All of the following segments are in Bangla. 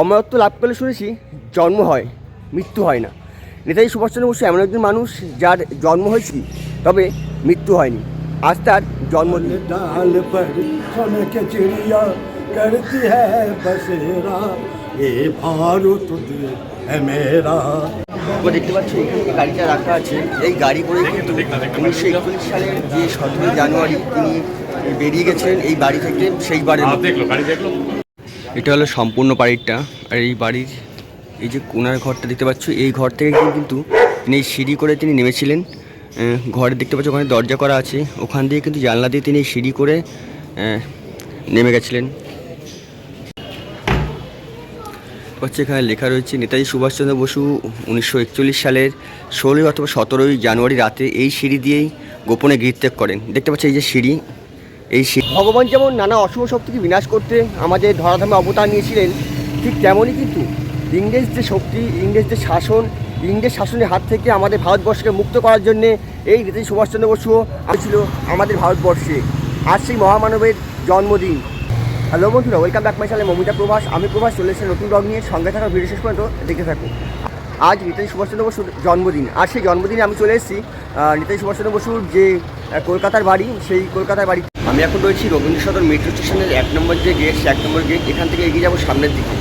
অমরত্ব লাভ করলে শুনেছি জন্ম হয় মৃত্যু হয় না নেতাজি সুভাষচন্দ্র বসু এমন একজন মানুষ যার জন্ম হয়েছে তবে মৃত্যু হয়নি আজ তার জন্মদিন डाल पर सुन के चिड़िया करती है बसेरा ये भारत देश है मेरा তোমরা দেখতে পাচ্ছ এখানে যে গাড়িটা রাখা আছে এই গাড়ি করে কিন্তু উনিশশো একচল্লিশ সালের যে সতেরোই জানুয়ারি তিনি বেরিয়ে গেছেন এই বাড়ি থেকে সেই বাড়ির आप देख लो गाड़ी देख लो এটা হলো সম্পূর্ণ বাড়িটা। আর এই বাড়ির এই যে কোনার ঘরটা দেখতে পাচ্ছ, এই ঘর থেকে কিন্তু- তিনি সিঁড়ি করে তিনি নেমেছিলেন। ঘরে দেখতে পাচ্ছ ওখানে দরজা করা আছে। ওখান দিয়ে কিন্তু জানলা দিয়ে তিনি সিঁড়ি করে নেমে গেছিলেন। হচ্ছে এখানে লেখা রয়েছে, নেতাজি সুভাষচন্দ্র বসু উনিশশো একচল্লিশ সালের ষোলোই অথবা সতেরোই জানুয়ারি রাতে এই সিঁড়ি দিয়েই গোপনে গৃহত্যাগ করেন। দেখতে পাচ্ছ এই যে সিঁড়ি এই ভগবান যেমন নানা অশুভ শক্তিকে বিনাশ করতে আমাদের ধরাধামে অবতার নিয়েছিলেন, ঠিক তেমনই কিন্তু ইংরেজ যে শক্তি ইংরেজ যে শাসন, ইংরেজ শাসনের হাত থেকে আমাদের ভারতবর্ষকে মুক্ত করার জন্যে এই নেতাজি সুভাষচন্দ্র বসুও ছিল আমাদের ভারতবর্ষে। আজ সেই মহামানবের জন্মদিন। হ্যালো বন্ধুরা welcome back my channel Mamita Prabhas. আমি প্রভাস, চলে এসেছি নতুন ব্লগ নিয়ে। সঙ্গে থাকা ভিডিও শেষ পর্যন্ত দেখে থাকুন আজ নেতাজি সুভাষচন্দ্র বসুর জন্মদিন। আর সেই জন্মদিনে আমি চলে এসেছি নেতাজি সুভাষচন্দ্র বসুর যে কলকাতার বাড়ি, সেই কলকাতার বাড়ি আমি এখন রয়েছি রবীন্দ্র সদন মেট্রো স্টেশনের এক নম্বর যে গেট এক নম্বর গেট এখান থেকে এগিয়ে যাব সামনের দিকে।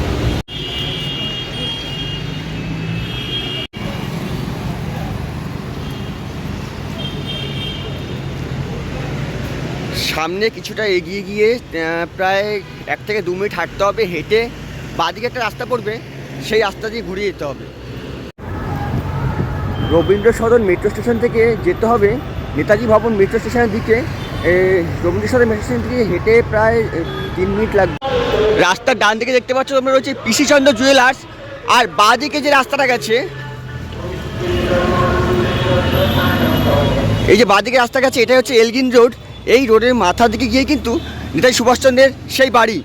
সামনে কিছুটা এগিয়ে গিয়ে প্রায় এক থেকে দু মিনিট হাঁটতে হবে, হেঁটে বাদিকে একটা রাস্তা পড়বে, সেই রাস্তা দিয়ে ঘুরিয়ে যেতে হবে। রবীন্দ্র সদন মেট্রো স্টেশন থেকে যেতে হবে নেতাজি ভবন মেট্রো স্টেশনের দিকে। রবীন্দ্র সাথে স্টেশন থেকে হেঁটে প্রায় তিন মিনিট লাগবে। রাস্তার ডান দিকে দেখতে পাচ্ছ তোমরা রয়েছে পিসিচন্দ্র জুয়েলার্স, আর বাঁ দিকে যে রাস্তাটা গেছে, এই যে বাঁ দিকে রাস্তা গেছে এটা হচ্ছে এলগিন রোড। এই রোডের মাথার দিকে গিয়ে কিন্তু নেতাজি সুভাষচন্দ্রের সেই বাড়ি।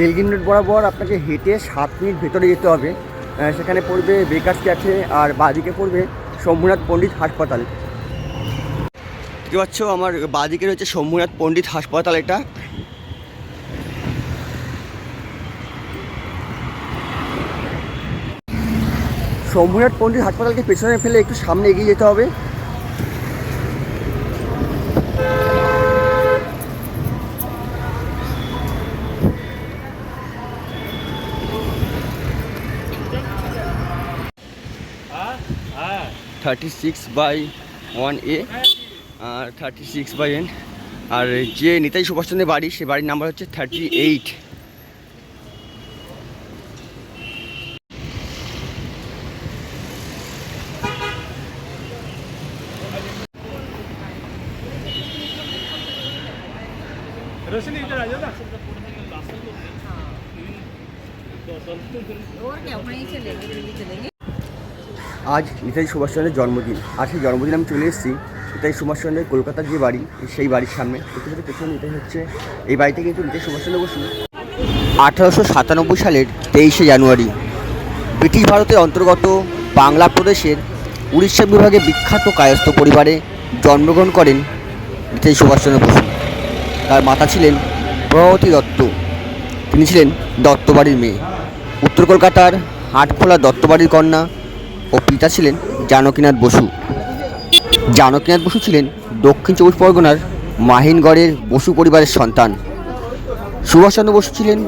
এলগিন রোড বরাবর আপনাকে হেঁটে সাত মিনিট ভেতরে যেতে হবে। সেখানে পড়বে বেকার্স ক্যাফে আর বাদিকে পড়বে শম্ভুনাথ পণ্ডিত হাসপাতাল। দেখতে পাচ্ছ, আমার বাদিকে রয়েছে শম্ভুনাথ পণ্ডিত হাসপাতাল এটা। শম্ভুনাথ পণ্ডিত হাসপাতালকে পেছনে ফেলে একটু সামনে এগিয়ে যেতে হবে। Thirty six by one A R thirty six by N R যে নেতাজি সুভাষচন্দ্রের বাড়ি, সে বাড়ির নাম্বার হচ্ছে থার্টি এইট আজ নেতাজি সুভাষচন্দ্রের জন্মদিন। আর সেই জন্মদিন আমি চলে এসেছি নেতাজি সুভাষচন্দ্রের কলকাতার যে বাড়ি, সেই বাড়ির সামনে। পাচ্ছি পেছনে এটাই হচ্ছে, এই বাড়িতে কিন্তু নেতাজি সুভাষচন্দ্র বসু আঠারোশো সাতানব্বই সালের তেইশে জানুয়ারি। ব্রিটিশ ভারতের অন্তর্গত বাংলা প্রদেশের উড়িষ্যা বিভাগে বিখ্যাত কায়স্থ পরিবারে জন্মগ্রহণ করেন নেতাজি সুভাষচন্দ্র বসু। তার মাতা ছিলেন প্রভাবতী দত্ত। তিনি ছিলেন দত্তবাড়ির মেয়ে। উত্তর কলকাতার হাটখোলা দত্তবাড়ির কন্যা ও পিতা ছিলেন জানকীনাথ বসু। জানকীনাথ বসু ছিলেন দক্ষিণ চব্বিশ পরগনার মাহিনগড়ের বসু পরিবারের সন্তান। সুভাষচন্দ্র বসু ছিলেন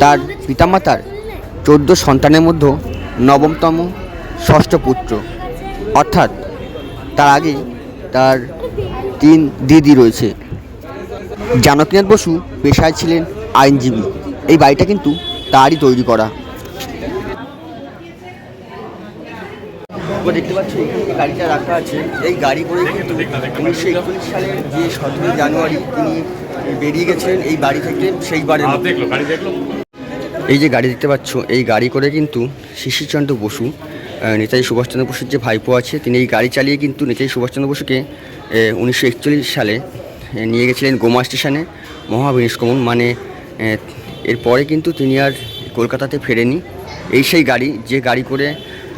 তার পিতামাতার চোদ্দ সন্তানের মধ্যে নবমতম ষষ্ঠ পুত্র। অর্থাৎ তার আগে তার তিন দিদি রয়েছে। জানকীনাথ বসু পেশায় ছিলেন আইনজীবী। এই বাড়িটা কিন্তু তারই তৈরি করা। তোমরা দেখতে পাচ্ছ এখানে গাড়িটা রাখা আছে। এই গাড়ি করে কিন্তু উনিশশো একচল্লিশ সালের যে সতেরোই জানুয়ারি তিনি বেরিয়ে গেছেন এই বাড়ি থেকে সেই বাড়ির এই যে গাড়ি দেখতে পাচ্ছ এই গাড়ি করে কিন্তু শিশিরচন্দ্র বসু নেতাজি সুভাষচন্দ্র বসুর যে ভাইপো আছে তিনি এই গাড়ি চালিয়ে কিন্তু নেতাজি সুভাষচন্দ্র বসুকে উনিশশো একচল্লিশ সালে নিয়ে গেছিলেন গোমা স্টেশনে মহাবিনিষ্কমন মানে এরপরে কিন্তু তিনি আর কলকাতাতে ফেরেনি এই সেই গাড়ি যে গাড়ি করে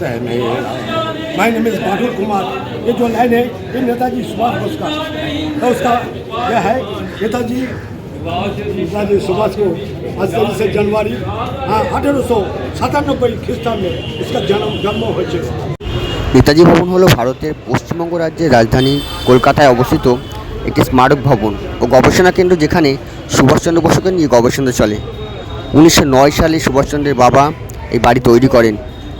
है मेरा my name is Badul Kumar ये जो लाइन है ये नेताजी सुभाष बोस का है उसका यह है नेताजी नेताजी सुभाष को आज तेईस जनवरी हाँ अठारह सौ सतानब्बे ख्रिस्टान में इसका जन्म जन्म हो নেতাজি ভবন হলো ভারতের পশ্চিমবঙ্গ রাজ্যের রাজধানী কলকাতায় অবস্থিত একটি স্মারক ভবন ও গবেষণা কেন্দ্র যেখানে সুভাষচন্দ্র বসুকে নিয়ে গবেষণা চলে উনিশশো নয় সালে সুভাষচন্দ্রের বাবা এই বাড়ি তৈরি করেন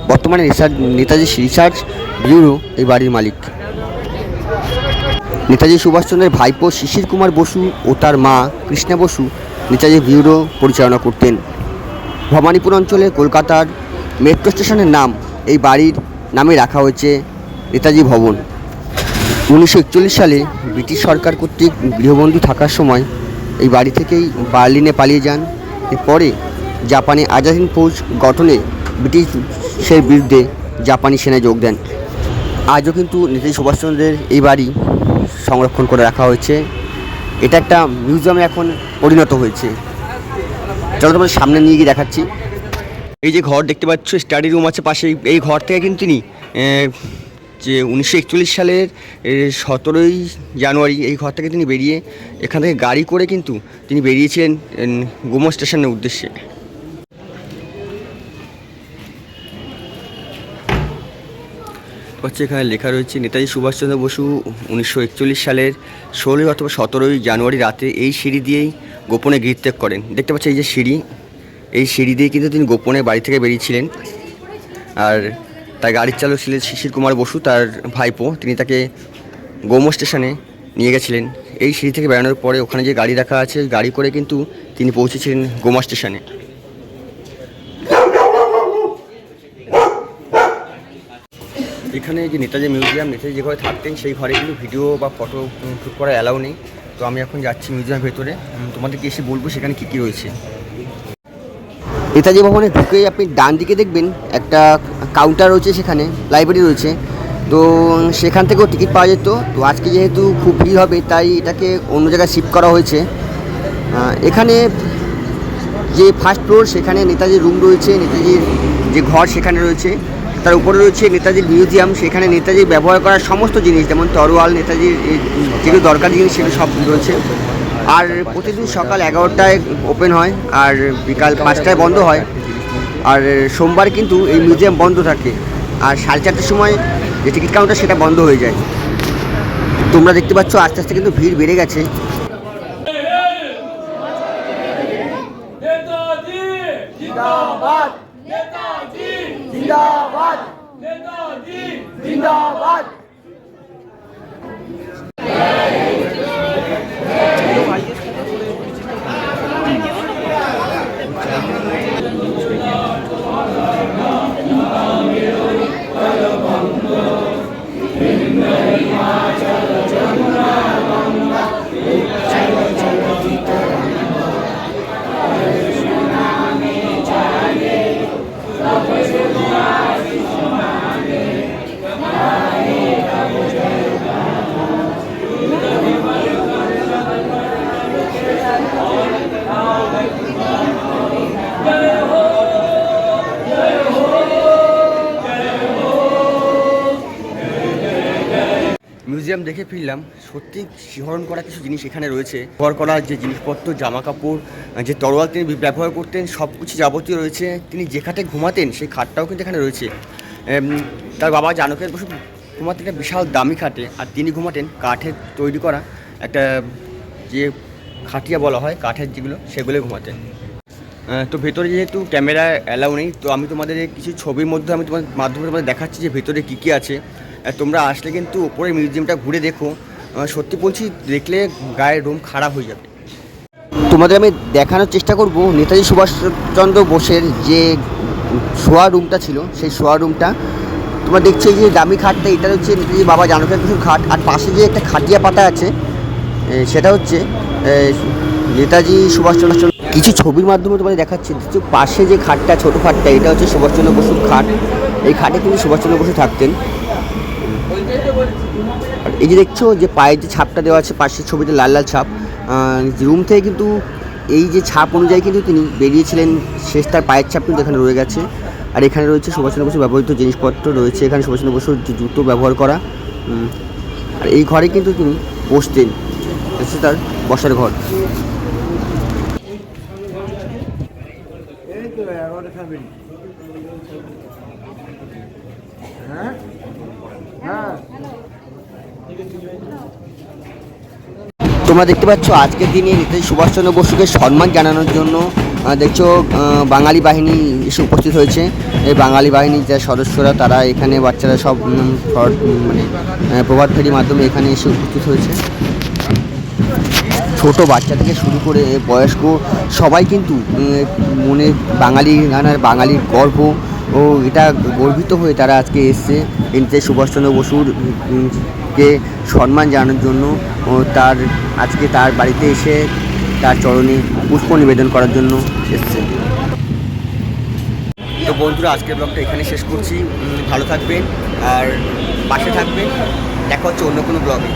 বর্তমানে রিসার্চ নেতাজি রিসার্চ ব্যুরো এই বাড়ির মালিক। নেতাজি সুভাষচন্দ্রের ভাইপো শিশির কুমার বসু ও তার মা কৃষ্ণা বসু নেতাজি ব্যুরো পরিচালনা করতেন। ভবানীপুর অঞ্চলে কলকাতার মেট্রো স্টেশনের নাম এই বাড়ির নামে রাখা হয়েছে নেতাজি ভবন। উনিশশো একচল্লিশ সালে ব্রিটিশ সরকার কর্তৃক গৃহবন্দী থাকার সময় এই বাড়ি থেকেই বার্লিনে পালিয়ে যান। এরপরে জাপানে আজাদিন ফৌজ গঠনে ব্রিটিশের বিরুদ্ধে জাপানি সেনায় যোগ দেন। আজও কিন্তু নেতাজি সুভাষচন্দ্রের এই বাড়ি সংরক্ষণ করে রাখা হয়েছে। এটা একটা মিউজিয়ামে এখন পরিণত হয়েছে। চলো তোমাদের সামনে নিয়ে গিয়ে দেখাচ্ছি। এই যে ঘর দেখতে পাচ্ছ স্টাডি রুম আছে পাশে। এই ঘর থেকে কিন্তু তিনি যে উনিশশো একচল্লিশ সালের সতেরোই জানুয়ারি এই ঘর থেকে তিনি বেরিয়ে এখান থেকে গাড়ি করে কিন্তু তিনি বেরিয়েছিলেন গোমো স্টেশনের উদ্দেশ্যে। হচ্ছে এখানে লেখা রয়েছে, নেতাজি সুভাষচন্দ্র বসু উনিশশো একচল্লিশ সালের ষোলোই অথবা সতেরোই জানুয়ারি রাতে এই সিঁড়ি দিয়েই গোপনে গৃহত্যাগ করেন। দেখতে পাচ্ছি এই যে সিঁড়ি, এই সিঁড়ি দিয়ে কিন্তু তিনি গোপনে বাড়ি থেকে বেরিয়েছিলেন। আর তার গাড়ির চালক ছিলেন শিশির কুমার বসু, তার ভাইপো, তিনি তাকে গোমো স্টেশনে নিয়ে গেছিলেন। এই সিঁড়ি থেকে বেরোনোর পরে ওখানে যে গাড়ি রাখা আছে, গাড়ি করে কিন্তু তিনি পৌঁছেছিলেন গোমা স্টেশনে। এখানে যে নেতাজি মিউজিয়াম, নেতাজি যে ঘরে থাকতেন, সেই ঘরে কিন্তু ভিডিও বা ফটো শ্যুট করা অ্যালাউ নেই। তো আমি এখন যাচ্ছি মিউজিয়ামের ভেতরে। তোমাদেরকে এসে বলব সেখানে কী কী রয়েছে। নেতাজি ভবনে ঢুকেই আপনি ডান দিকে দেখবেন একটা কাউন্টার রয়েছে সেখানে লাইব্রেরি রয়েছে। তো সেখান থেকেও টিকিট পাওয়া যেত। তো আজকে যেহেতু খুব ভিড় হবে, তাই এটাকে অন্য জায়গায় শিফট করা হয়েছে। এখানে যে ফার্স্ট ফ্লোর সেখানে নেতাজির রুম রয়েছে, নেতাজির যে ঘর সেখানে রয়েছে। তার উপরে রয়েছে নেতাজির মিউজিয়াম, সেখানে নেতাজির ব্যবহার করা সমস্ত জিনিস, যেমন তরোয়াল, নেতাজির যেগুলো দরকারি জিনিস, সেগুলো সব রয়েছে। আর প্রতিদিন সকাল এগারোটায় ওপেন হয়, আর বিকাল পাঁচটায় বন্ধ হয়। আর সোমবার কিন্তু এই মিউজিয়াম বন্ধ থাকে। আর সাড়ে চারটের সময় যে টিকিট কাউন্টার সেটা বন্ধ হয়ে যায়। তোমরা দেখতে পাচ্ছ, আস্তে আস্তে কিন্তু ভিড় বেড়ে গেছে। জিন্দাবাদ! जिंदाबाद नेताजी जिंदाबाद দেখে ফিরলাম সত্যি শিহরণ করা কিছু জিনিস এখানে রয়েছে। ব্যবহার করা যে জিনিসপত্র জামা কাপড় যে তরোয়াল তিনি ব্যবহার করতেন, সব কিছু যাবতীয় রয়েছে। তিনি যে খাটে ঘুমাতেন, সেই খাটটাও কিন্তু এখানে রয়েছে। তার বাবা জানকের বসু ঘুমাতেন একটা বিশাল দামি খাটে, আর তিনি ঘুমাতেন কাঠের তৈরি করা একটা যে খাটিয়া বলা হয়, কাঠের যেগুলো, সেগুলো ঘুমাতেন। তো ভেতরে যেহেতু ক্যামেরা অ্যালাউ নেই, তো আমি তোমাদের কিছু ছবির মধ্যে, আমি তোমাদের মাধ্যমে তোমাদের দেখাচ্ছি যে ভেতরে কী কী আছে। তোমরা আসলে কিন্তু ওপরে মিউজিয়ামটা ঘুরে দেখো। সত্যি বলছি, দেখলে গায়ের রুম খারাপ হয়ে যাবে। তোমাদের আমি দেখানোর চেষ্টা করব। নেতাজি সুভাষচন্দ্র বোসের যে শোয়া রুমটা ছিল, সেই শোয়া রুমটা। তোমরা দেখছ যে দামি খাটটা, এটা হচ্ছে নেতাজি বাবা জানকের কিছুর খাট। আর পাশে যে একটা খাটিয়া পাতা আছে সেটা হচ্ছে নেতাজি সুভাষচন্দ্র কিছু ছবির মাধ্যমে তোমাদের দেখাচ্ছি। দেখছ পাশে যে খাটটা, ছোটো খাটটা, এটা হচ্ছে সুভাষচন্দ্র বসুর খাট। এই খাটে কিন্তু সুভাষচন্দ্র বসু থাকতেন। এই যে দেখছ যে পায়ের যে ছাপটা দেওয়া আছে, পাশের ছবিতে লাল লাল ছাপ রুম থেকে কিন্তু এই যে ছাপ অনুযায়ী কিন্তু তিনি বেরিয়েছিলেন। শেষ তার পায়ের ছাপ কিন্তু এখানে রয়ে গেছে। আর এখানে রয়েছে সুভাষচন্দ্র বসু ব্যবহৃত জিনিসপত্র, রয়েছে এখানে সুভাষচন্দ্র বসুর জুতো ব্যবহার করা। আর এই ঘরে কিন্তু তিনি বসতেন। তার বসার ঘর। তোমরা দেখতে পাচ্ছ, আজকের দিনে নেতাজি সুভাষচন্দ্র বসুকে সম্মান জানানোর জন্য দেখছ বাঙালি বাহিনী এসে উপস্থিত হয়েছে। এই বাঙালি বাহিনীর যে সদস্যরা, তারা এখানে বাচ্চারা সব মানে প্রভাত ফেরির মাধ্যমে এখানে এসে উপস্থিত হয়েছে। ছোট বাচ্চা থেকে শুরু করে বয়স্ক সবাই কিন্তু মনে বাঙালি নানার বাঙালির গর্ব ও এটা গর্বিত হয়ে তারা আজকে এসছে। নেতাজি সুভাষচন্দ্র বসুর কে সম্মান জানানোর জন্য ও তার আজকে তার বাড়িতে এসে তার চরণে পুষ্প নিবেদন করার জন্য এসছে। তো বন্ধুরা, আজকের ব্লগটা এখানে শেষ করছি। ভালো থাকবেন আর পাশে থাকবেন। দেখা হচ্ছে অন্য কোনো ব্লগে।